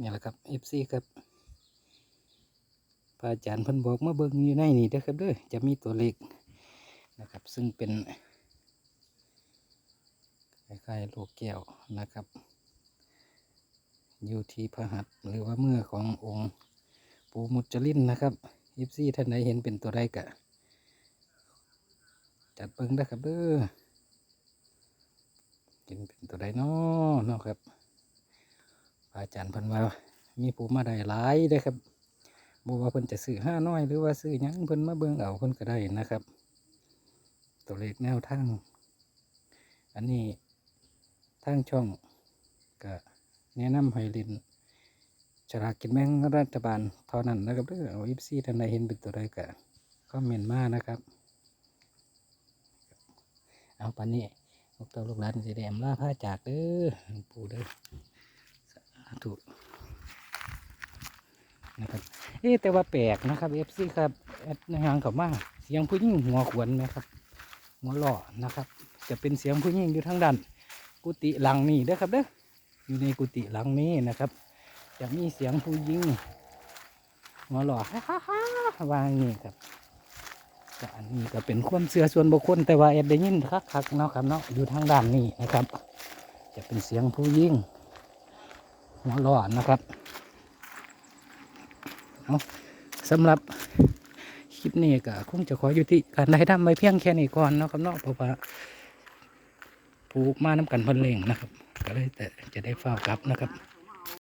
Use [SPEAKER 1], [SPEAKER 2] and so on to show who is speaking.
[SPEAKER 1] นี่แหละครับ FC ครับพระอาจารย์เพิ่นบอกมาเบิ่งอยู่ในนี่เด้อครับเด้อจะมีตัวเลขนะครับ ซึ่งเป็นคล้ายๆลูกแก้วนะครับ อยู่ที่พระหัตถ์หรือว่าเมื่อขององค์ปู่มุจลินนะครับ FC ท่านใดเห็นเป็นตัวใดกะ จัดเบิ่งนะครับเด้อเห็นเป็นตัวใดเนาะเนาะครับ อาจารย์เพิ่นว่า มีผู้มาได้หลายเด้ครับบ่ว่าเพิ่นจะซื้อห้าน้อยหรือว่าซื้อยังเพิ่นมาเบิ่งเอาเพิ่นก็ได้นะครับ ตัวเลขแนวทางอันนี้ทางช่องก็แนะนำให้เล่นฉลากกินแบ่งรัฐบาลเท่านั้นนะครับเด้อเอาอีซีท่านใดเห็นเป็นตัวใดก็คอมเมนต์มานะครับ เอาปานนี้ลูกเต้าลูกหลานสิได้อำลาพระจากเด้อปู่เด้อสาธุ นะครับ เอ๊แต่ว่าแปลกนะครับเอฟซีครับแอดในหางเขามาเสียงผู้หญิงหัวขวนนะครับ หัวหล่อนะครับ จะเป็นเสียงผู้หญิงอยู่ทางด้านกุฏิหลังนี้เด้อครับเด้ออยู่ในกุฏิหลังนี้นะครับ จะมีเสียงผู้หญิงหัวหล่อฮ่าฮ่าวางนี่ครับก็อันนี้ก็เป็นความเชื่อส่วนบุคคลแต่ว่าเอ็ดได้ยินคักๆเนาะครับเนาะอยู่ทางด้านนี้นะครับ จะเป็นเสียงผู้ยิ่งหัวเร้อนะครับ เอาสำหรับคลิปนี้ก็คงจะขออยู่ที่การได้ทำไปเพียงแค่นี้ก่อนเนาะครับเนาะเพราะว่าผูกมาน้ำกันพันเลงนะครับ ก็เลยแต่จะได้เฝ้ากลับนะครับ